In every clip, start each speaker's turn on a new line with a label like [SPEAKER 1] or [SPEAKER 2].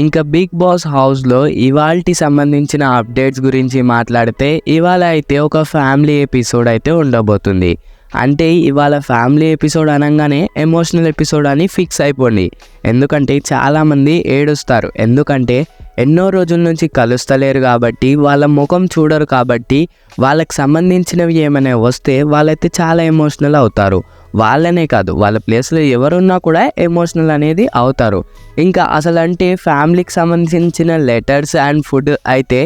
[SPEAKER 1] ఇంకా big boss హౌస్లో ఇవాల్టి సంబంధించిన అప్డేట్స్ గురించి మాట్లాడితే ఇవాళ అయితే ఒక ఫ్యామిలీ ఎపిసోడ్ అయితే ఉండబోతుంది. అంటే ఇవాళ ఫ్యామిలీ ఎపిసోడ్ అనగానే ఎమోషనల్ ఎపిసోడ్ అని ఫిక్స్ అయిపోండి. ఎందుకంటే చాలామంది ఏడుస్తారు. ఎందుకంటే ఎన్నో రోజుల నుంచి కలుస్తలేరు కాబట్టి వాళ్ళ ముఖం చూడరు కాబట్టి వాళ్ళకి సంబంధించినవి ఏమైనా వస్తే వాళ్ళైతే చాలా ఎమోషనల్ అవుతారు. వాళ్ళనే కాదు వాళ్ళ ప్లేస్లో ఎవరున్నా కూడా ఎమోషనల్ అనేది అవుతారు. ఇంకా అసలు అంటే ఫ్యామిలీకి సంబంధించిన లెటర్స్ అండ్ ఫుడ్ అయితే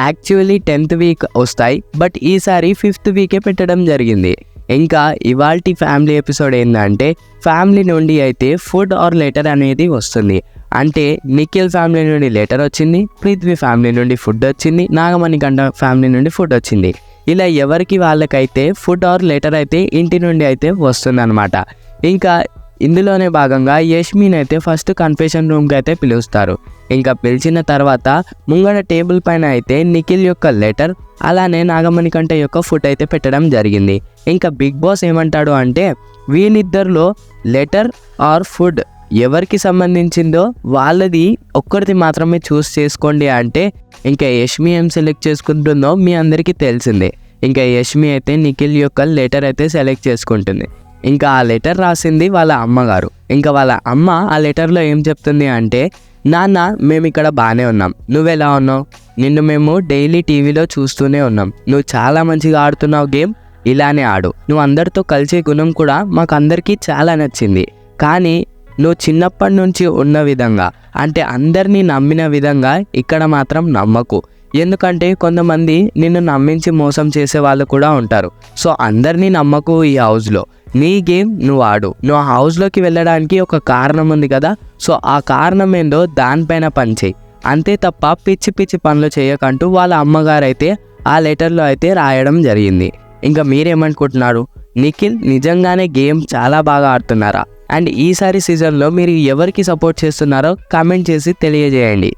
[SPEAKER 1] యాక్చువల్లీ టెన్త్ వీక్ వస్తాయి బట్ ఈసారి ఫిఫ్త్ వీకే పెట్టడం జరిగింది. ఇంకా ఇవాల్టి ఫ్యామిలీ ఎపిసోడ్ ఏంటంటే ఫ్యామిలీ నుండి అయితే ఫుడ్ ఆర్ లెటర్ అనేది వస్తుంది. అంటే నిఖిల్ ఫ్యామిలీ నుండి లెటర్ వచ్చింది పృథ్వీ ఫ్యామిలీ నుండి ఫుడ్ వచ్చింది నాగమణి గంట ఫ్యామిలీ నుండి ఫుడ్ వచ్చింది. ఇలా ఎవరికి వాళ్ళకైతే ఫుడ్ ఆర్ లెటర్ అయితే ఇంటి నుండి అయితే వస్తుందన్నమాట. ఇంకా ఇందులోనే భాగంగా యష్మిన్ అయితే ఫస్ట్ కన్ఫెషన్ రూమ్కి అయితే పిలుస్తారు. ఇంకా పిలిచిన తర్వాత ముంగడ టేబుల్ పైన అయితే నిఖిల్ యొక్క లెటర్ అలానే నాగమణికంఠ యొక్క ఫుడ్ అయితే పెట్టడం జరిగింది. ఇంకా బిగ్ బాస్ ఏమంటాడు అంటే వీళ్ళిద్దరిలో లెటర్ ఆర్ ఫుడ్ ఎవరికి సంబంధించిందో వాళ్ళది ఒక్కరిది మాత్రమే చూస్ చేసుకోండి అంటే ఇంకా యష్మి ఏం సెలెక్ట్ చేసుకుంటుందో మీ అందరికీ తెలిసిందే. ఇంకా యష్మి అయితే నిఖిల్ యొక్క లెటర్ అయితే సెలెక్ట్ చేసుకుంటుంది. ఇంకా ఆ లెటర్ రాసింది వాళ్ళ అమ్మగారు. ఇంకా వాళ్ళ అమ్మ ఆ లెటర్లో ఏం చెప్తుంది అంటే నాన్న మేము ఇక్కడ బాగానే ఉన్నాం. నువ్వెలా ఉన్నావు? నిన్ను మేము డైలీ టీవీలో చూస్తూనే ఉన్నాం. నువ్వు చాలా మంచిగా ఆడుతున్నావు గేమ్ ఇలానే ఆడు. నువ్వు అందరితో కలిసే గుణం కూడా మాకు అందరికీ చాలా నచ్చింది. కానీ నువ్వు చిన్నప్పటి నుంచి ఉన్న విధంగా అంటే అందరినీ నమ్మిన విధంగా ఇక్కడ మాత్రం నమ్మకు. ఎందుకంటే కొంతమంది నిన్ను నమ్మించి మోసం చేసే వాళ్ళు కూడా ఉంటారు. సో అందరినీ నమ్మకు ఈ హౌస్లో నీ గేమ్ నువ్వు ఆడు. నువ్వు ఆ హౌస్లోకి వెళ్ళడానికి ఒక కారణం ఉంది కదా? సో ఆ కారణం ఏందో దానిపైన పనిచేయి అంతే తప్ప పిచ్చి పిచ్చి పనులు చేయకంటూ వాళ్ళ అమ్మగారైతే ఆ లెటర్లో అయితే రాయడం జరిగింది. ఇంకా మీరేమనుకుంటున్నారు? నిఖిల్ నిజంగానే గేమ్ చాలా బాగా ఆడుతున్నారా? అండ్ ఈసారి సీజన్లో మీరు ఎవరికి సపోర్ట్ చేస్తున్నారో కామెంట్ చేసి తెలియజేయండి.